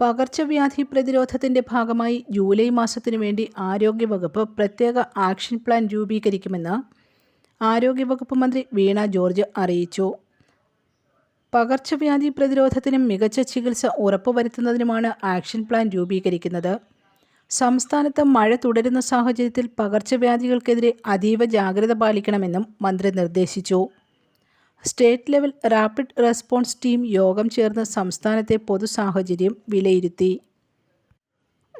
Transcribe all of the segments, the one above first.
പകർച്ചവ്യാധി പ്രതിരോധത്തിന്റെ ഭാഗമായി ജൂലൈ മാസത്തിനു വേണ്ടി ആരോഗ്യവകുപ്പ് പ്രത്യേക ആക്ഷൻ പ്ലാൻ രൂപീകരിക്കുമെന്ന് ആരോഗ്യവകുപ്പ് മന്ത്രി വീണ ജോർജ് അറിയിച്ചു. പകർച്ചവ്യാധി പ്രതിരോധത്തിനും മികച്ച ചികിത്സ ഉറപ്പുവരുത്തുന്നതിനുമാണ് ആക്ഷൻ പ്ലാൻ രൂപീകരിക്കുന്നത്. സംസ്ഥാനത്ത് മഴ തുടരുന്ന സാഹചര്യത്തിൽ പകർച്ചവ്യാധികൾക്കെതിരെ അതീവ ജാഗ്രത പാലിക്കണമെന്നും മന്ത്രി നിർദ്ദേശിച്ചു. State level rapid response team യോഗം ചേർന്ന് സംസ്ഥാനത്തെ പൊതു സാഹചര്യം വിലയിരുത്തി.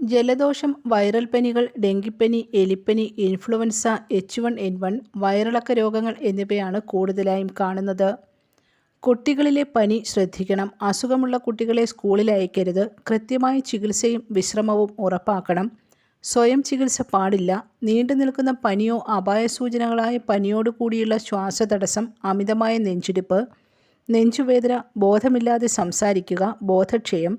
ജലദോഷം വൈറൽ പനികൾ ഡെങ്കിപ്പനി എലിപ്പനി influenza H one N one വയറിളക്ക രോഗങ്ങൾ എന്നിവയാണ് കൂടുതലായും കാണുന്നത്. കുട്ടികളിലെ പനി ശ്രദ്ധിക്കണം. അസുഖമുള്ള കുട്ടികളെ സ്കൂളിൽ അയക്കരുത്. കൃത്യമായ ചികിത്സയും വിശ്രമവും ഉറപ്പാക്കണം. സ്വയം ചികിത്സ പാടില്ല. നീണ്ടു നിൽക്കുന്ന പനിയോ അപായ സൂചനകളായ പനിയോട് കൂടിയുള്ള ശ്വാസതടസ്സം അമിതമായ നെഞ്ചിടിപ്പ് നെഞ്ചുവേദന ബോധമില്ലാതെ സംസാരിക്കുക ബോധക്ഷയം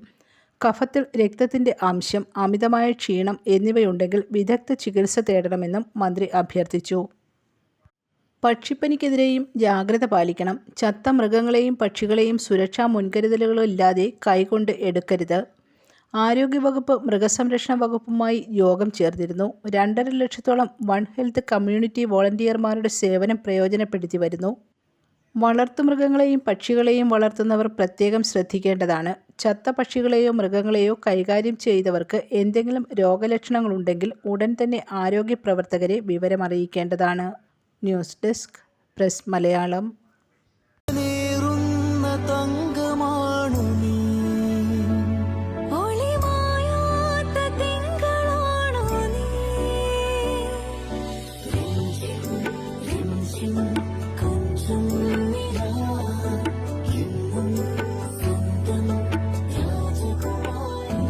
കഫത്തിൽ രക്തത്തിന്റെ അംശം അമിതമായ ക്ഷീണം എന്നിവയുണ്ടെങ്കിൽ വിദഗ്ധ ചികിത്സ തേടണമെന്നും മന്ത്രി അഭ്യർത്ഥിച്ചു. പക്ഷിപ്പനിക്കെതിരെയും ജാഗ്രത പാലിക്കണം. ചത്ത മൃഗങ്ങളെയും പക്ഷികളെയും സുരക്ഷാ മുൻകരുതലുകളില്ലാതെ കൈകൊണ്ട് എടുക്കരുത്. ആരോഗ്യവകുപ്പ് മൃഗസംരക്ഷണ വകുപ്പുമായി യോഗം ചേർന്നിരുന്നു. രണ്ടര ലക്ഷത്തോളം വൺ ഹെൽത്ത് കമ്മ്യൂണിറ്റി വോളണ്ടിയർമാരുടെ സേവനം പ്രയോജനപ്പെടുത്തി വരുന്നു. വളർത്തുമൃഗങ്ങളെയും പക്ഷികളെയും വളർത്തുന്നവർ പ്രത്യേകം ശ്രദ്ധിക്കേണ്ടതാണ്. ചത്ത പക്ഷികളെയോ മൃഗങ്ങളെയോ കൈകാര്യം ചെയ്തവർക്ക് എന്തെങ്കിലും രോഗലക്ഷണങ്ങളുണ്ടെങ്കിൽ ഉടൻ തന്നെ ആരോഗ്യ പ്രവർത്തകരെ വിവരമറിയിക്കേണ്ടതാണ്. News desk press Malayalam.